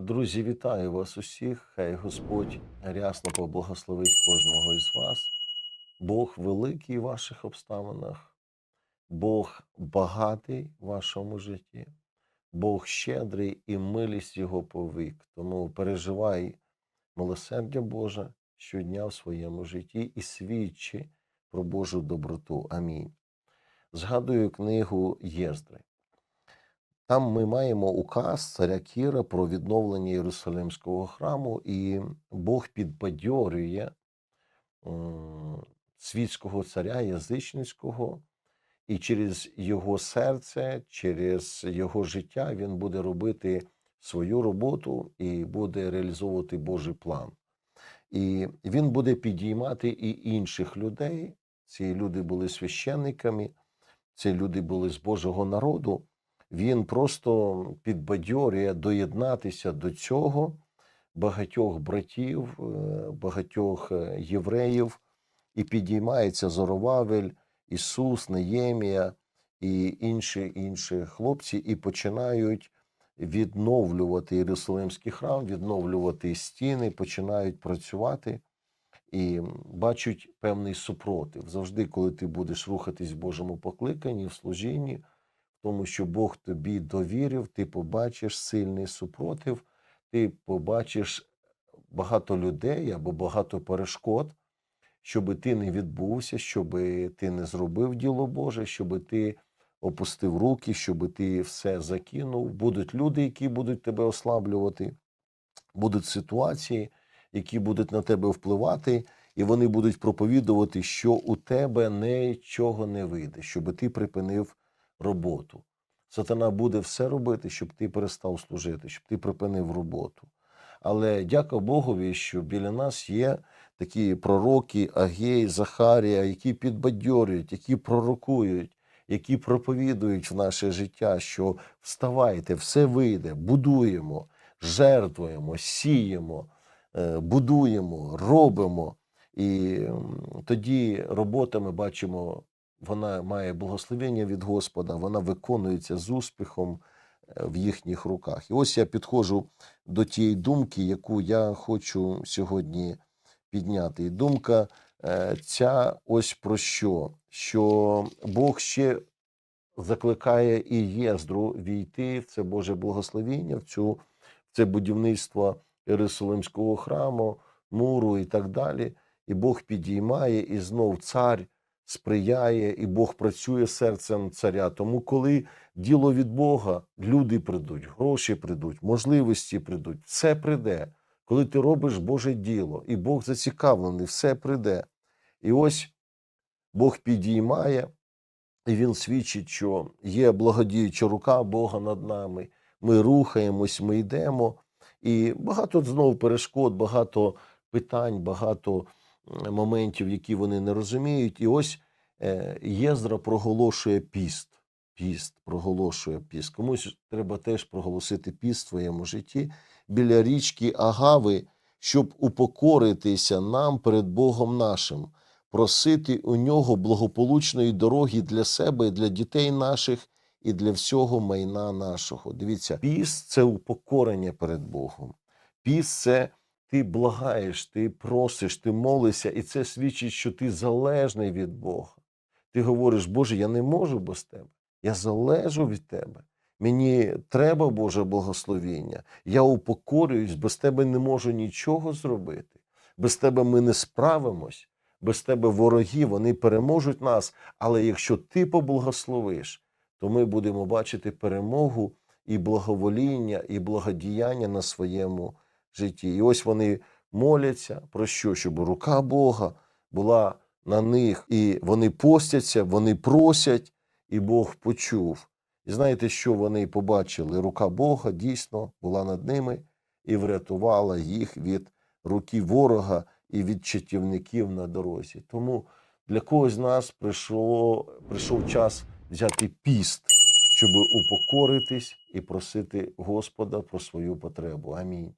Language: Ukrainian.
Друзі, вітаю вас усіх. Хай Господь рясно поблагословить кожного із вас. Бог великий в ваших обставинах, Бог багатий в вашому житті, Бог щедрий і милість Його повік. Тому переживай милосердя Боже щодня в своєму житті і свідчи про Божу доброту. Амінь. Згадую книгу Єздри. Там ми маємо указ царя Кіра про відновлення Єрусалимського храму, і Бог підбадьорює світського царя язичницького, і через його серце, через його життя він буде робити свою роботу і буде реалізовувати Божий план. І він буде підіймати і інших людей. Ці люди були священниками, ці люди були з Божого народу він просто підбадьорює доєднатися до цього багатьох братів, е, багатьох е, євреїв, і підіймається Зоровавель, Ісус, Неємія і інші інші хлопці, і починають відновлювати Єрусалимський храм, відновлювати стіни, починають працювати і бачать певний супротив. Завжди, коли ти будеш рухатись в Божому покликанні, в служінні тому що Бог тобі довірив, ти побачиш сильний супротив, ти побачиш багато людей або багато перешкод, щоб ти не відбувся, щоб ти не зробив діло Боже, щоб ти опустив руки, щоб ти все закинув. Будуть люди, які будуть тебе ослаблювати, будуть ситуації, які будуть на тебе впливати. І вони будуть проповідувати, що у тебе нічого не вийде, щоб ти припинив роботу. Сатана буде все робити, щоб ти перестав служити, щоб ти припинив роботу. Але дяка Богові, що біля нас є такі пророки, Агей, Захарія, які підбадьорюють, які пророкують, які проповідують в наше життя, що вставайте, все вийде, будуємо, жертвуємо, сіємо, е, будуємо, робимо. І тоді робота ми бачимо вона має благословення від Господа, вона виконується з успіхом е, в їхніх руках. І ось я підходжу до тієї думки, яку я хочу сьогодні підняти. І думка е, ця ось про що? Що Бог ще закликає і Єздру війти в це Боже благословіння, в цю в це будівництво Єрусалимського храму, муру і так далі. І Бог підіймає, і знов цар сприяє, і Бог працює серцем царя. Тому, коли діло від Бога, люди прийдуть, гроші прийдуть, можливості прийдуть, все прийде. Коли ти робиш Боже діло, і Бог зацікавлений, все прийде. І ось Бог підіймає, і Він свідчить, що є благодіюча рука Бога над нами. Ми рухаємось, ми йдемо. І багато знову перешкод, багато питань, багато моментів, які вони не розуміють. І ось е, Єздра проголошує піст. Піст проголошує піст. Комусь треба теж проголосити піст в своєму житті біля річки Агави, щоб упокоритися нам перед Богом нашим, просити у нього благополучної дороги для себе, для дітей наших і для всього майна нашого. Дивіться, піст це упокорення перед Богом. Піст це ти благаєш, ти просиш, ти молишся, і це свідчить, що ти залежний від Бога. Ти говориш, Боже, я не можу без тебе. Я залежу від тебе. Мені треба Боже благословіння. Я упокорююсь, без тебе не можу нічого зробити. Без тебе ми не справимось, без тебе вороги, вони переможуть нас. Але якщо ти поблагословиш, то ми будемо бачити перемогу і благовоління, і благодіяння на своєму житті. І ось вони моляться про що? Щоб рука Бога була на них, і вони постяться, вони просять, і Бог почув. І знаєте, що вони побачили? Рука Бога дійсно була над ними і врятувала їх від руки ворога і від чатівників на дорозі. Тому для когось з нас прийшло, прийшов час взяти піст, щоб упокоритись і просити Господа про свою потребу. Амінь.